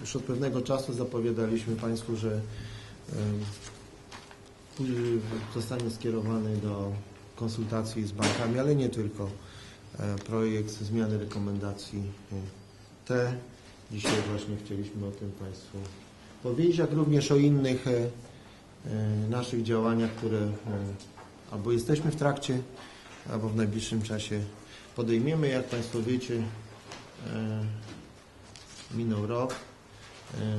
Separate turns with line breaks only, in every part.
Już od pewnego czasu zapowiadaliśmy Państwu, że zostanie skierowany do konsultacji z bankami, ale nie tylko. e, Projekt zmiany rekomendacji e, T. Dzisiaj właśnie chcieliśmy o tym Państwu powiedzieć, jak również o innych e, naszych działaniach, które albo jesteśmy w trakcie, albo w najbliższym czasie podejmiemy. Jak Państwo wiecie, minął rok. E,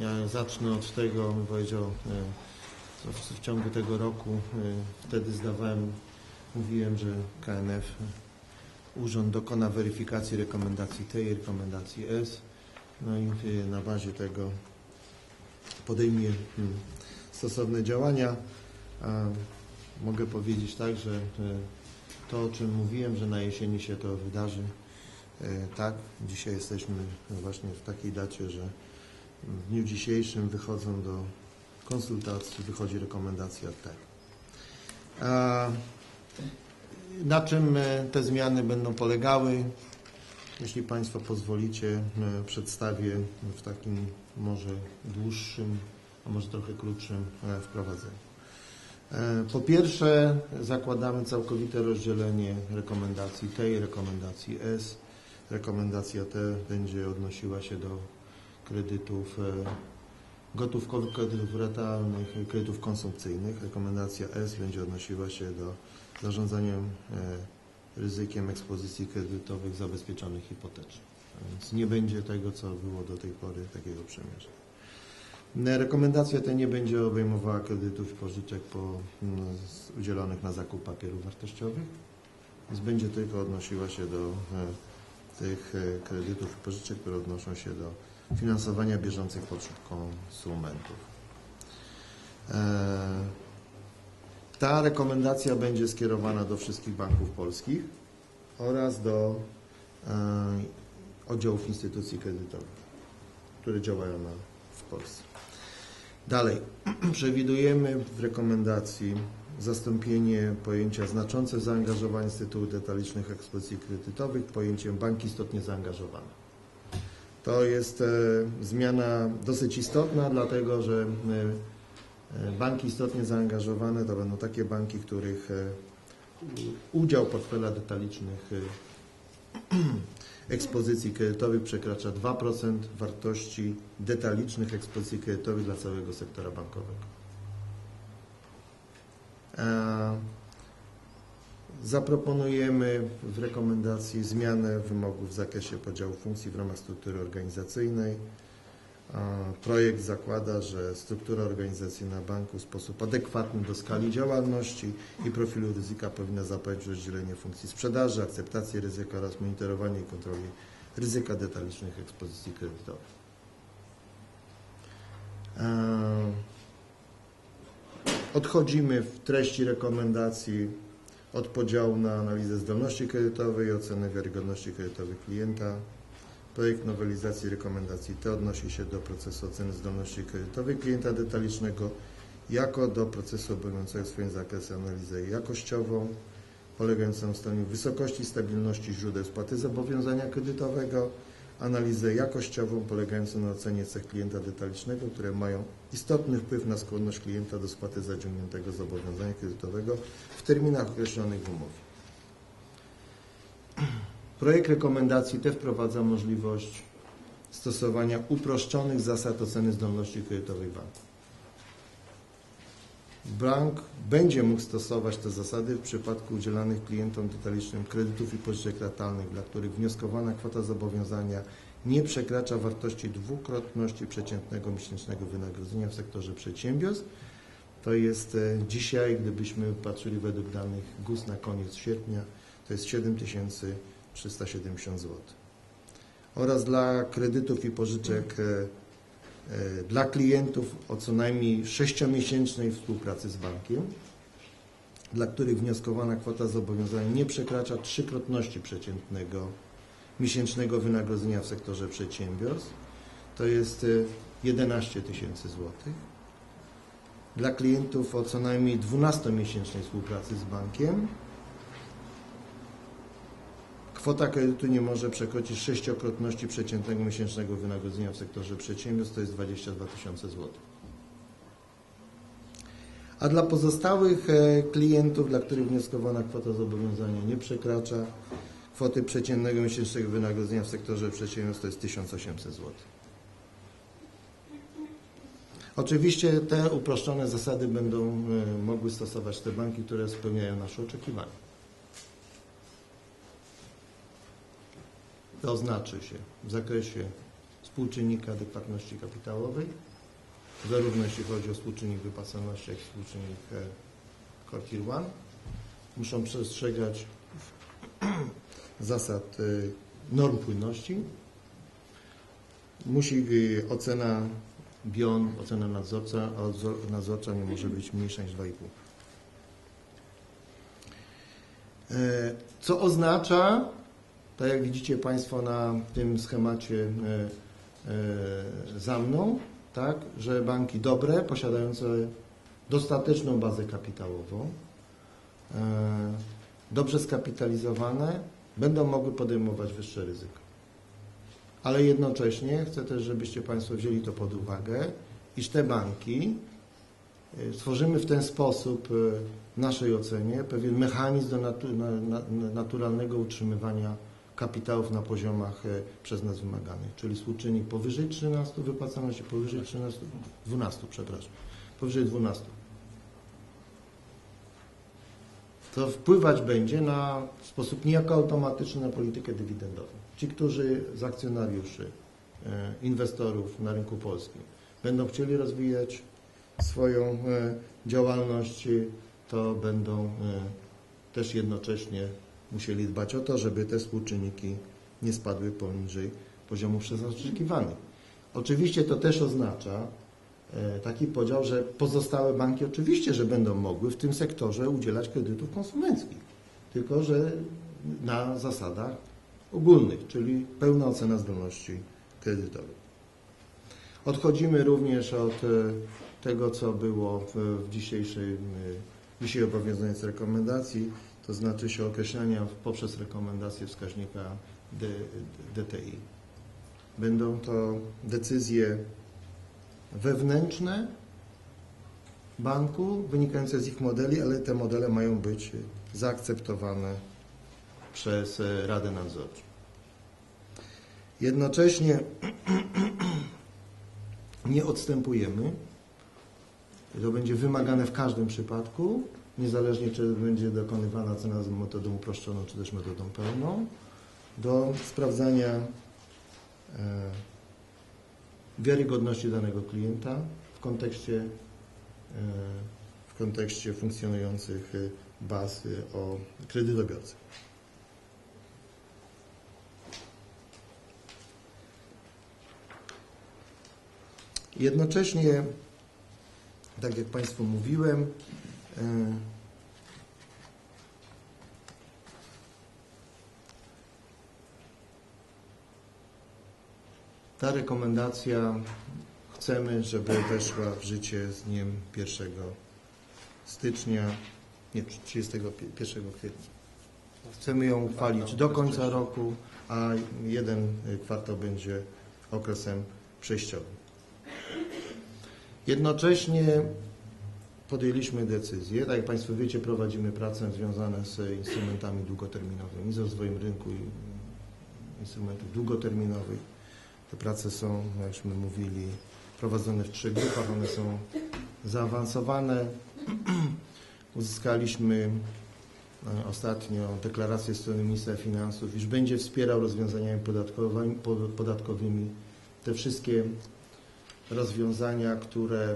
Ja zacznę od tego, bym powiedział, e, w- ciągu tego roku e, wtedy zdawałem, mówiłem, że KNF, urząd dokona weryfikacji rekomendacji T i rekomendacji S. No i na bazie tego podejmie mm, stosowne działania. A mogę powiedzieć tak, że to, o czym mówiłem, że na jesieni się to wydarzy, tak, dzisiaj jesteśmy właśnie w takiej dacie, że w dniu dzisiejszym wychodzą do konsultacji, wychodzi rekomendacja T. Na czym e, te zmiany będą polegały? Jeśli Państwo pozwolicie, e, przedstawię w takim może dłuższym, a może trochę krótszym e, wprowadzeniu. Po pierwsze, zakładamy całkowite rozdzielenie rekomendacji T i rekomendacji S. Rekomendacja T będzie odnosiła się do kredytów e, gotówkowych, kredytów ratalnych, kredytów konsumpcyjnych. Rekomendacja S będzie odnosiła się do zarządzania e, ryzykiem ekspozycji kredytowych zabezpieczonych hipotecznie. Więc nie będzie tego, co było do tej pory, takiego przymierza. E, Rekomendacja ta nie będzie obejmowała kredytów i pożyczek po, udzielonych na zakup papierów wartościowych, więc będzie tylko odnosiła się do e, tych e, kredytów i pożyczek, które odnoszą się do finansowania bieżących potrzeb konsumentów. E, Ta rekomendacja będzie skierowana do wszystkich banków polskich oraz do e, oddziałów instytucji kredytowych, które działają w Polsce. Dalej, przewidujemy w rekomendacji zastąpienie pojęcia znaczące zaangażowanie z tytułu detalicznych ekspozycji kredytowych pojęciem bank istotnie zaangażowany. To jest e, zmiana dosyć istotna, dlatego że e, e, banki istotnie zaangażowane to będą takie banki, których udział portfela detalicznych ekspozycji kredytowych przekracza 2% wartości detalicznych ekspozycji kredytowych dla całego sektora bankowego. Zaproponujemy w rekomendacji zmianę wymogów w zakresie podziału funkcji w ramach struktury organizacyjnej. Projekt zakłada, że struktura organizacyjna banku w sposób adekwatny do skali działalności i profilu ryzyka powinna zapewnić rozdzielenie funkcji sprzedaży, akceptację ryzyka oraz monitorowanie i kontroli ryzyka detalicznych ekspozycji kredytowych. Odchodzimy w treści rekomendacji od podziału na analizę zdolności kredytowej i ocenę wiarygodności kredytowej klienta. Projekt nowelizacji rekomendacji T odnosi się do procesu oceny zdolności kredytowej klienta detalicznego jako do procesu obejmującego w swoim zakresie analizę jakościową, polegającą na ustaleniu wysokości i stabilności źródeł spłaty zobowiązania kredytowego, analizę jakościową polegającą na ocenie cech klienta detalicznego, które mają istotny wpływ na skłonność klienta do spłaty zaciągniętego zobowiązania kredytowego w terminach określonych w umowie. Projekt rekomendacji te wprowadza możliwość stosowania uproszczonych zasad oceny zdolności kredytowej banku. Bank będzie mógł stosować te zasady w przypadku udzielanych klientom detalicznym kredytów i pożyczek ratalnych, dla których wnioskowana kwota zobowiązania nie przekracza wartości dwukrotności przeciętnego miesięcznego wynagrodzenia w sektorze przedsiębiorstw. To jest e, dzisiaj, gdybyśmy patrzyli według danych GUS na koniec sierpnia, to jest 7370 zł. Oraz dla kredytów i pożyczek e, dla klientów o co najmniej sześciomiesięcznej współpracy z bankiem, dla których wnioskowana kwota zobowiązania nie przekracza trzykrotności przeciętnego miesięcznego wynagrodzenia w sektorze przedsiębiorstw, to jest e, 11 tysięcy złotych. Dla klientów o co najmniej 12-miesięcznej współpracy z bankiem Kwota kredytu nie może przekroczyć sześciokrotności przeciętnego miesięcznego wynagrodzenia w sektorze przedsiębiorstw, to jest 22 tysiące złotych. A dla pozostałych e, klientów, dla których wnioskowana kwota zobowiązania nie przekracza kwoty przeciętnego miesięcznego wynagrodzenia w sektorze przedsiębiorstw, to jest 1800 zł. Oczywiście te uproszczone zasady będą e, mogły stosować te banki, które spełniają nasze oczekiwania. To znaczy się w zakresie współczynnika adekwatności kapitałowej, zarówno jeśli chodzi o współczynnik wypłacalności, jak i współczynnik Core 1, muszą przestrzegać zasad e, norm płynności. Musi e, ocena BION, ocena nadzorca, a nadzorcza nie może być mniejsza niż 2,5. E, Co oznacza, tak jak widzicie Państwo na tym schemacie e, e, za mną, tak, że banki dobre, posiadające dostateczną bazę kapitałową, e, dobrze skapitalizowane, będą mogły podejmować wyższe ryzyko. Ale jednocześnie chcę też, żebyście Państwo wzięli to pod uwagę, iż te banki stworzymy w ten sposób w naszej ocenie pewien mechanizm do natu- na, na, naturalnego utrzymywania kapitałów na poziomach e, przez nas wymaganych, czyli współczynnik powyżej 13, wypłacalności powyżej 13, 12, przepraszam, powyżej 12. To wpływać będzie na w sposób niejako automatyczny na politykę dywidendową. Ci, którzy z akcjonariuszy, e, inwestorów na rynku polskim będą chcieli rozwijać swoją e, działalność, to będą też jednocześnie musieli dbać o to, żeby te współczynniki nie spadły poniżej poziomu przez. Oczywiście to też oznacza e, taki podział, że pozostałe banki oczywiście, że będą mogły w tym sektorze udzielać kredytów konsumenckich, tylko że na zasadach ogólnych, czyli pełna ocena zdolności kredytowej. Odchodzimy również od e, tego, co było w, dzisiejszej, dzisiaj obowiązującej rekomendacji, to znaczy się określania poprzez rekomendację wskaźnika DTI. Będą to decyzje wewnętrzne banku, wynikające z ich modeli, ale te modele mają być zaakceptowane przez e, Radę Nadzorczą. Jednocześnie nie odstępujemy. To będzie wymagane w każdym przypadku, niezależnie czy będzie dokonywana cena metodą uproszczoną, czy też metodą pełną, do sprawdzania e, wiarygodności danego klienta w kontekście, e, w kontekście funkcjonujących e, baz o kredytobiorcę. Jednocześnie, tak jak Państwu mówiłem, ta rekomendacja chcemy, żeby weszła w życie z dniem 1 stycznia, nie, 31 kwietnia. Chcemy ją uchwalić do końca roku, a jeden kwartał będzie okresem przejściowym. Jednocześnie podjęliśmy decyzję, tak jak Państwo wiecie, prowadzimy prace związane z instrumentami długoterminowymi, z rozwojem rynku i instrumentów długoterminowych. Te prace są, jakśmy mówili, prowadzone w trzech grupach, one są zaawansowane. Uzyskaliśmy e, ostatnio deklarację strony ministra finansów, iż będzie wspierał rozwiązaniami podatkowymi, podatkowymi te wszystkie rozwiązania, które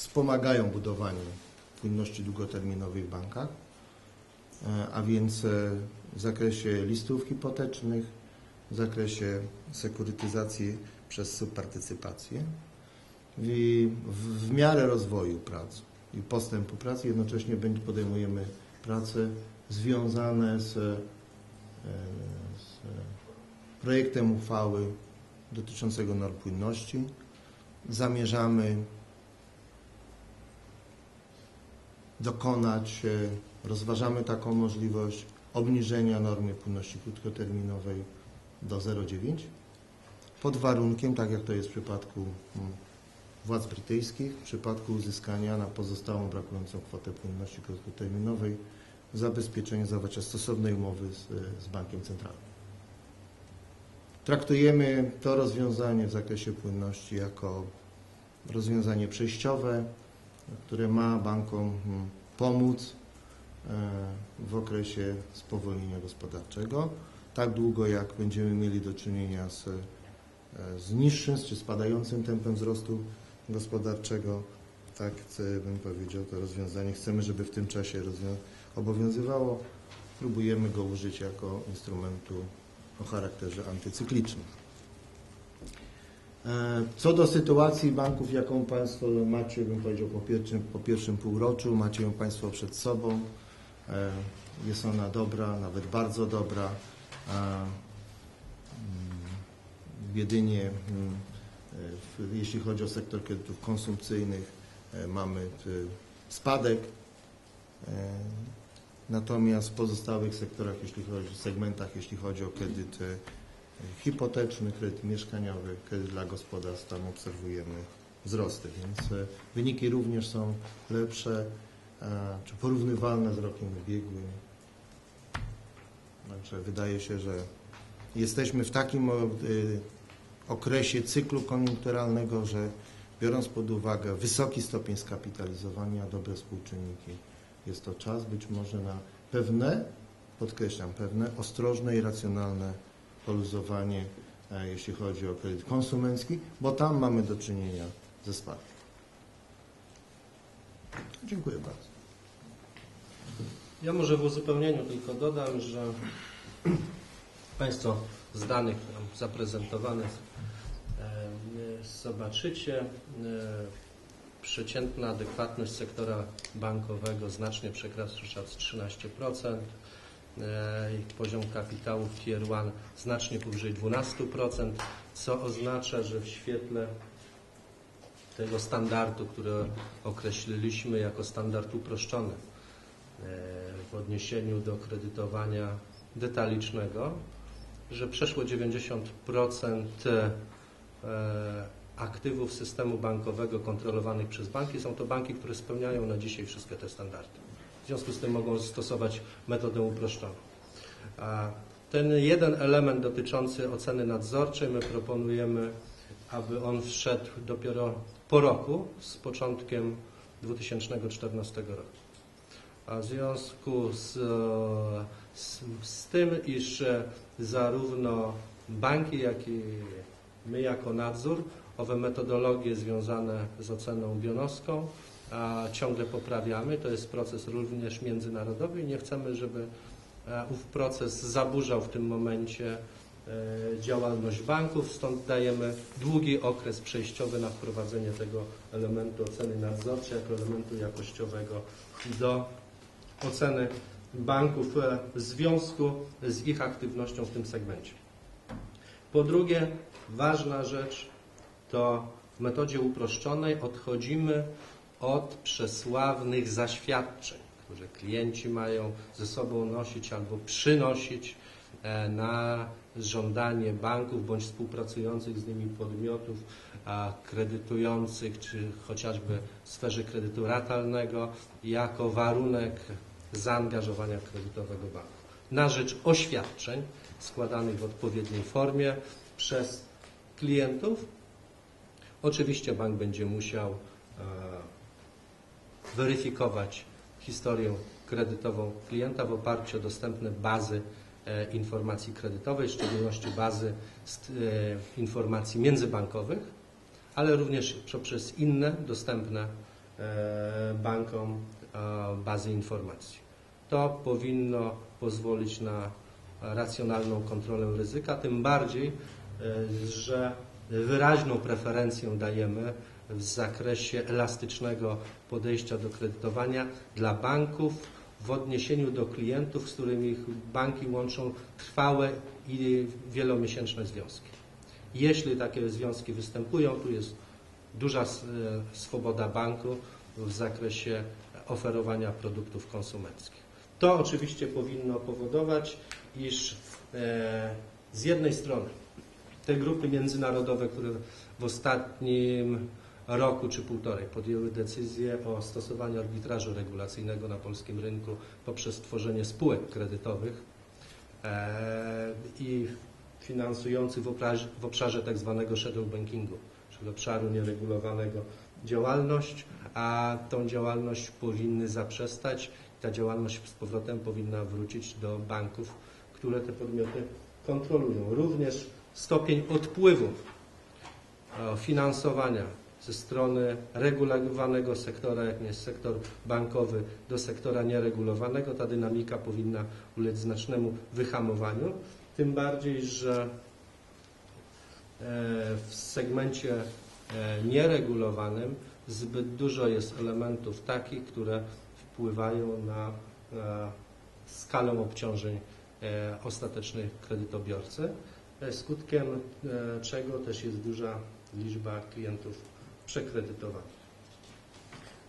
wspomagają budowanie płynności długoterminowej w bankach, e, a więc e, w zakresie listów hipotecznych, w zakresie sekurytyzacji przez subpartycypację i w, w miarę rozwoju prac i postępu pracy jednocześnie podejmujemy prace związane z, e, z projektem uchwały dotyczącego norm płynności. Zamierzamy dokonać, e, rozważamy taką możliwość obniżenia normy płynności krótkoterminowej do 0,9 pod warunkiem, tak jak to jest w przypadku mm, władz brytyjskich, w przypadku uzyskania na pozostałą brakującą kwotę płynności krótkoterminowej zabezpieczenia zawarcia stosownej umowy z, z Bankiem Centralnym. Traktujemy to rozwiązanie w zakresie płynności jako rozwiązanie przejściowe, które ma bankom mm, pomóc e, w okresie spowolnienia gospodarczego. Tak długo jak będziemy mieli do czynienia z, e, z niższym czy spadającym tempem wzrostu gospodarczego, tak bym powiedział, to rozwiązanie chcemy, żeby w tym czasie obowiązywało. Próbujemy go użyć jako instrumentu o charakterze antycyklicznym. E, Co do sytuacji banków, jaką Państwo macie, bym powiedział, po pierwszym, po pierwszym półroczu, macie ją Państwo przed sobą. E, Jest ona dobra, nawet bardzo dobra. A, mm, Jedynie mm, jeśli chodzi o sektor kredytów konsumpcyjnych, e, mamy spadek. E, Natomiast w pozostałych sektorach, jeśli chodzi, segmentach, jeśli chodzi o kredyt e, hipoteczny, kredyt mieszkaniowy, kredyt dla gospodarstw, tam obserwujemy wzrosty, więc e, wyniki również są lepsze, e, czy porównywalne z rokiem ubiegłym. Także wydaje się, że jesteśmy w takim y, okresie cyklu koniunkturalnego, że biorąc pod uwagę wysoki stopień skapitalizowania, dobre współczynniki, jest to czas być może na pewne, podkreślam, pewne ostrożne i racjonalne poluzowanie, e, jeśli chodzi o kredyt konsumencki, bo tam mamy do czynienia ze spadkiem. Dziękuję bardzo.
Ja może w uzupełnieniu tylko dodam, że Państwo z danych nam zaprezentowanych e, zobaczycie, e, przeciętna adekwatność sektora bankowego znacznie przekracza 13%, e, ich poziom kapitału w Tier 1 znacznie powyżej 12%, co oznacza, że w świetle tego standardu, który określiliśmy jako standard uproszczony, w odniesieniu do kredytowania detalicznego, że przeszło 90% e, aktywów systemu bankowego kontrolowanych przez banki są to banki, które spełniają na dzisiaj wszystkie te standardy. W związku z tym mogą stosować metodę uproszczoną. Ten jeden element dotyczący oceny nadzorczej my proponujemy, aby on wszedł dopiero po roku z początkiem 2014 roku. A w związku z, z, z tym, iż zarówno banki, jak i my jako nadzór owe metodologie związane z oceną bionowską a, ciągle poprawiamy. To jest proces również międzynarodowy i nie chcemy, żeby e, ów proces zaburzał w tym momencie e, działalność banków, stąd dajemy długi okres przejściowy na wprowadzenie tego elementu oceny nadzorczej jako elementu jakościowego do oceny banków e, w związku z ich aktywnością w tym segmencie. Po drugie, ważna rzecz to w metodzie uproszczonej odchodzimy od przesławnych zaświadczeń, które klienci mają ze sobą nosić albo przynosić e, na żądanie banków bądź współpracujących z nimi podmiotów kredytujących, czy chociażby w sferze kredytu ratalnego, jako warunek zaangażowania kredytowego banku. Na rzecz oświadczeń składanych w odpowiedniej formie przez klientów, oczywiście bank będzie musiał e, weryfikować historię kredytową klienta w oparciu o dostępne bazy e, informacji kredytowej, w szczególności bazy e, informacji międzybankowych, ale również poprzez inne dostępne e, bankom bazy informacji. To powinno pozwolić na racjonalną kontrolę ryzyka, tym bardziej, że wyraźną preferencję dajemy w zakresie elastycznego podejścia do kredytowania dla banków w odniesieniu do klientów, z którymi banki łączą trwałe i wielomiesięczne związki. Jeśli takie związki występują, tu jest duża e, swoboda banku w zakresie oferowania produktów konsumenckich. To oczywiście powinno powodować, iż e, z jednej strony te grupy międzynarodowe, które w ostatnim roku czy półtorej podjęły decyzję o stosowaniu arbitrażu regulacyjnego na polskim rynku poprzez tworzenie spółek kredytowych e, i finansujących w obszarze, w tak zwanego shadow bankingu, czyli obszaru nieregulowanego działalność, a tą działalność powinny zaprzestać. Ta działalność z powrotem powinna wrócić do banków, które te podmioty kontrolują. Również stopień odpływu e, finansowania ze strony regulowanego sektora, jakim jest sektor bankowy, do sektora nieregulowanego, ta dynamika powinna ulec znacznemu wyhamowaniu. Tym bardziej, że e, w segmencie e, nieregulowanym zbyt dużo jest elementów takich, które wpływają na e, skalę obciążeń ostatecznych kredytobiorcy, skutkiem czego też jest duża liczba klientów przekredytowanych.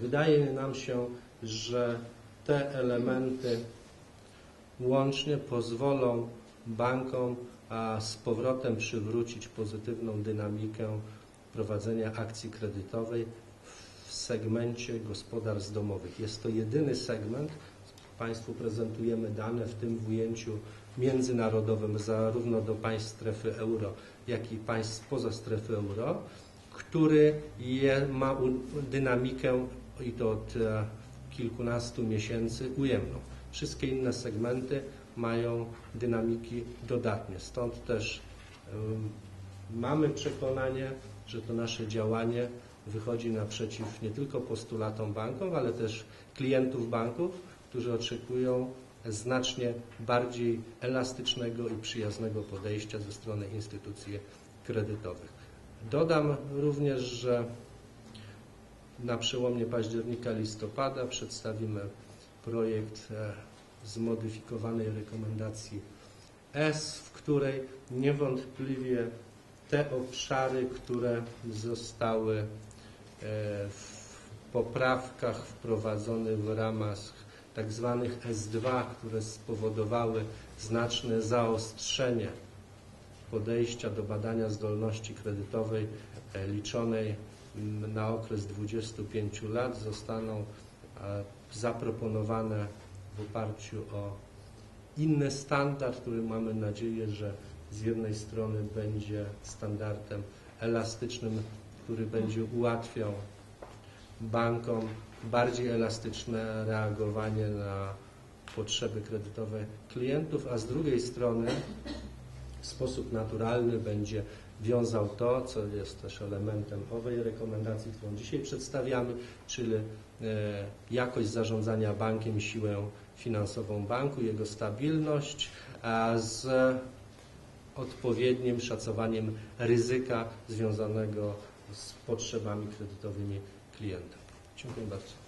Wydaje nam się, że te elementy łącznie pozwolą bankom z powrotem przywrócić pozytywną dynamikę prowadzenia akcji kredytowej w segmencie gospodarstw domowych. Jest to jedyny segment, Państwu prezentujemy dane w tym ujęciu międzynarodowym zarówno do państw strefy euro, jak i państw spoza strefy euro, który je, ma dynamikę i to od e, kilkunastu miesięcy ujemną. Wszystkie inne segmenty mają dynamiki dodatnie. Stąd też mamy przekonanie, że to nasze działanie wychodzi naprzeciw nie tylko postulatom banków, ale też klientów banków, którzy oczekują znacznie bardziej elastycznego i przyjaznego podejścia ze strony instytucji kredytowych. Dodam również, że na przełomie października listopada przedstawimy projekt e, zmodyfikowanej rekomendacji S, w której niewątpliwie te obszary, które zostały e, w poprawkach wprowadzone w ramach tak zwanych S2, które spowodowały znaczne zaostrzenie podejścia do badania zdolności kredytowej e, liczonej na okres 25 lat zostaną zaproponowane w oparciu o inny standard, który mamy nadzieję, że z jednej strony będzie standardem elastycznym, który będzie ułatwiał bankom bardziej elastyczne reagowanie na potrzeby kredytowe klientów, a z drugiej strony w sposób naturalny będzie wiązał to, co jest też elementem owej rekomendacji, którą dzisiaj przedstawiamy, czyli e, jakość zarządzania bankiem siłę finansową banku, jego stabilność, z odpowiednim szacowaniem ryzyka związanego z potrzebami kredytowymi klienta. Dziękuję bardzo.